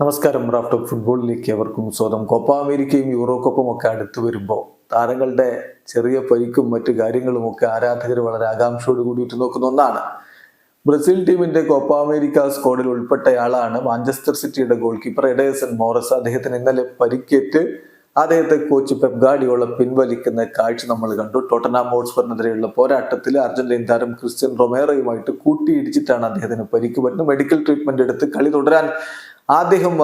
നമസ്കാരം. റാഫ്റ്റോ ഫുട്ബോളിലേക്ക് അവർക്കും സ്വാഗതം. കോപ്പ അമേരിക്കയും യൂറോ കപ്പും ഒക്കെ അടുത്തു വരുമ്പോൾ താരങ്ങളുടെ ചെറിയ പരിക്കും മറ്റു കാര്യങ്ങളും ഒക്കെ ആരാധകർ വളരെ ആകാംക്ഷയോട് കൂടി നോക്കുന്ന ഒന്നാണ്. ബ്രസീൽ ടീമിന്റെ കോപ്പ അമേരിക്ക സ്ക്വാഡിൽ ഉൾപ്പെട്ടയാളാണ് മാഞ്ചസ്റ്റർ സിറ്റിയുടെ ഗോൾ കീപ്പർ എഡേസൺ മോറസ്. അദ്ദേഹത്തിന് ഇന്നലെ പരിക്കേറ്റ് അദ്ദേഹത്തെ കോച്ച് പെപ്ഗാഡിയോളം പിൻവലിക്കുന്ന കാഴ്ച നമ്മൾ കണ്ടു. ടോട്ടനാം ഹോട്ട്സ്പറിനെതിരെയുള്ള പോരാട്ടത്തിൽ അർജന്റീൻ താരം ക്രിസ്ത്യൻ റൊമേറയുമായിട്ട് കൂട്ടിയിടിച്ചിട്ടാണ് അദ്ദേഹത്തിന് പരിക്ക്. പറ്റുന്നത് മെഡിക്കൽ ട്രീറ്റ്മെന്റ് എടുത്ത് കളി തുടരാൻ അദ്ദേഹം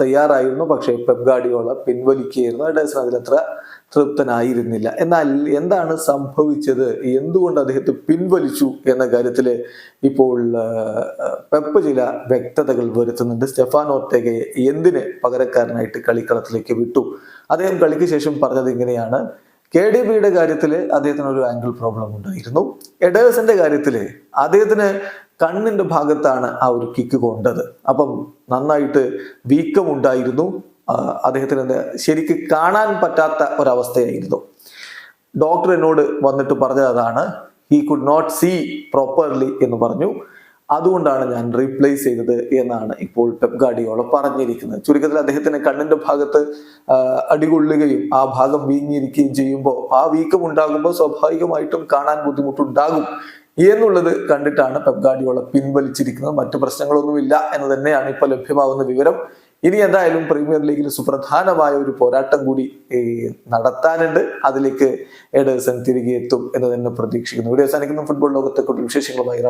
തയ്യാറായിരുന്നു. പക്ഷേ പെപ് ഗാഡിയോള പിൻവലിക്കുകയായിരുന്നു. എഡേസൺ അതിലത്ര തൃപ്തനായിരുന്നില്ല. എന്നാൽ എന്താണ് സംഭവിച്ചത്? എന്തുകൊണ്ട് അദ്ദേഹത്തെ പിൻവലിച്ചു എന്ന കാര്യത്തിൽ ഇപ്പോൾ പെപ്പ് ചില വ്യക്തതകൾ വരുത്തുന്നുണ്ട്. സ്റ്റെഫാൻ ഓർത്തേഗയെ എന്തിന് പകരക്കാരനായിട്ട് കളിക്കളത്തിലേക്ക് വിട്ടു? അദ്ദേഹം കളിക്ക് ശേഷം പറഞ്ഞത് ഇങ്ങനെയാണ്. കെ ഡി ബിയുടെ കാര്യത്തിൽ അദ്ദേഹത്തിന് ഒരു ആംഗിൾ പ്രോബ്ലം ഉണ്ടായിരുന്നു. എഡേഴ്സിന്റെ കാര്യത്തിൽ അദ്ദേഹത്തിന് കണ്ണിന്റെ ഭാഗത്താണ് ആ ഒരു കിക്ക് കൊണ്ടത്. അപ്പം നന്നായിട്ട് വീക്കം ഉണ്ടായിരുന്നു അദ്ദേഹത്തിന് ശരിക്ക് കാണാൻ പറ്റാത്ത ഒരവസ്ഥയായിരുന്നു. ഡോക്ടർ എന്നോട് വന്നിട്ട് പറഞ്ഞത് അതാണ് he could not see properly എന്ന് പറഞ്ഞു. അതുകൊണ്ടാണ് ഞാൻ റീപ്ലേസ് ചെയ്തത് എന്നാണ് ഇപ്പോൾ പെപ് ഗാഡിയോള പറഞ്ഞിരിക്കുന്നത്. ചുരുക്കത്തിൽ അദ്ദേഹത്തിന് കണ്ണിന്റെ ഭാഗത്ത് അടികൊള്ളുകയും ആ ഭാഗം വീങ്ങിയിരിക്കുകയും ചെയ്യുമ്പോൾ ആ വീക്കം ഉണ്ടാകുമ്പോൾ സ്വാഭാവികമായിട്ടും കാണാൻ ബുദ്ധിമുട്ടുണ്ടാകും എന്നുള്ളത് കണ്ടിട്ടാണ് പെപ് ഗാഡിയോള പിൻവലിച്ചിരിക്കുന്നത്. മറ്റു പ്രശ്നങ്ങളൊന്നുമില്ല എന്ന് തന്നെയാണ് ഇപ്പോൾ ലഭ്യമാകുന്ന വിവരം. ഇനി എന്തായാലും പ്രീമിയർ ലീഗിൽ സുപ്രധാനമായ ഒരു പോരാട്ടം കൂടി നടത്താനുണ്ട്. അതിലേക്ക് എഡേഴ്സൺ തിരികെ എത്തും എന്ന് തന്നെ പ്രതീക്ഷിക്കുന്നു. ഇവിടെ അവസാനിക്കുന്ന. ഫുട്ബോൾ ലോകത്തെ വിശേഷങ്ങളുമായി